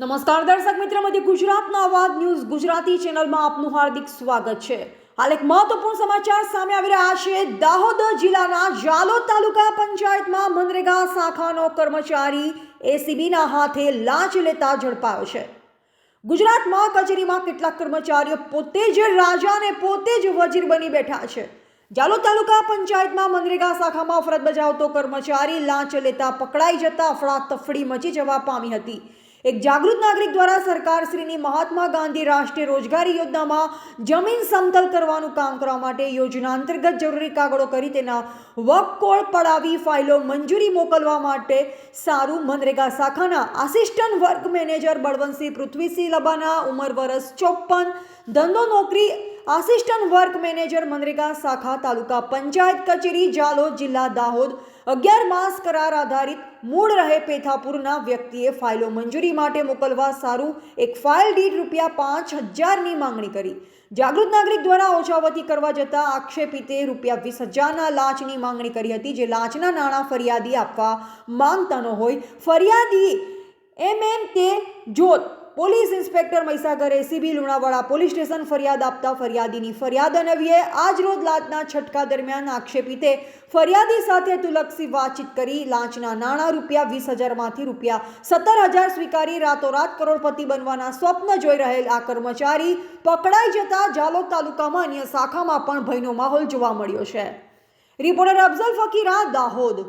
નમસ્કાર દર્શક મિત્ર, મધ્ય ગુજરાતના અવાજ ન્યૂઝ ગુજરાતી ચેનલમાં આપનું હાર્દિક સ્વાગત છે. હાલ એક મહત્વપૂર્ણ સમાચાર સામે આવી રહ્યા છે. દાહોદ જિલ્લાના જાલોદ તાલુકા પંચાયતમાં મનરેગા શાખાનો કર્મચારી એસીબીના હાથે લાંચ લેતા ઝડપાયો છે. ગુજરાતમાં કચેરીમાં કેટલાક કર્મચારીઓ પોતે જ રાજા અને પોતે જ વજીર બની બેઠા છે. જાલોદ તાલુકા પંચાયતમાં મનરેગા શાખામાં ફરજ બજાવતો કર્મચારી લાંચ લેતા પકડાઈ જતા અફડાતફડી મચી જવા પામી હતી. એક જાગૃત નાગરિક દ્વારા સરકારશ્રીની મહાત્મા ગાંધી રાષ્ટ્રીય રોજગારી યોજનામાં જમીન સમતલ કરવાનું કામ કરવા માટે યોજના અંતર્ગત જરૂરી કાગળો કરી તેના વકકોળ પડાવી ફાઇલો મંજૂરી મોકલવા માટે સારું મનરેગા શાખાના assistant work manager Balwantsinh Prithvisinh Labana ઉંમર વરસ ચોપન ધંધો નોકરી આસિસ્ટન્ટ વર્ક મેનેજર મનરેગા શાખા તાલુકા પંચાયત કચેરી જાલોદ જિલ્લા દાહોદ અગિયાર માસ કરાર આધારિત મૂળ રહે પેથાપુરના વ્યક્તિએ ફાઇલો મંજૂરી માટે મોકલવા સારું એક ફાઇલ દીઠ રૂપિયા પાંચ હજારની માંગણી કરી. જાગૃત નાગરિક દ્વારા ઓછાવતી કરવા જતાં આક્ષેપિતે રૂપિયા વીસ હજારના લાંચની માંગણી કરી હતી, જે લાંચના નાણાં ફરિયાદી આપવા માંગતા ન હોય. ફરિયાદી એમ એમ તે જોત police inspector Mahisagar ACB Lunawada police station ફરિયાદ આપતા ફરિયાદીની ફરિયાદ અનવીએ આજ રોજ લાંચના છટકા દરમિયાન આક્ષેપિતે ફરિયાદી સાથે તુલકસી વાતચીત કરી લાંચના નાણાં રૂપિયા વીસ હજારમાંથી રૂપિયા સત્તર હજાર સ્વીકારી રાતોરાત કરોડપતિ બનવાના સ્વપ્ન જોઈ રહેલ આ કર્મચારી પકડાઈ જતા જાલોદ તાલુકામાં અન્ય શાખામાં પણ ભયનો માહોલ જોવા મળ્યો છે. રિપોર્ટર અફઝલ ફકીરા દાહોદ.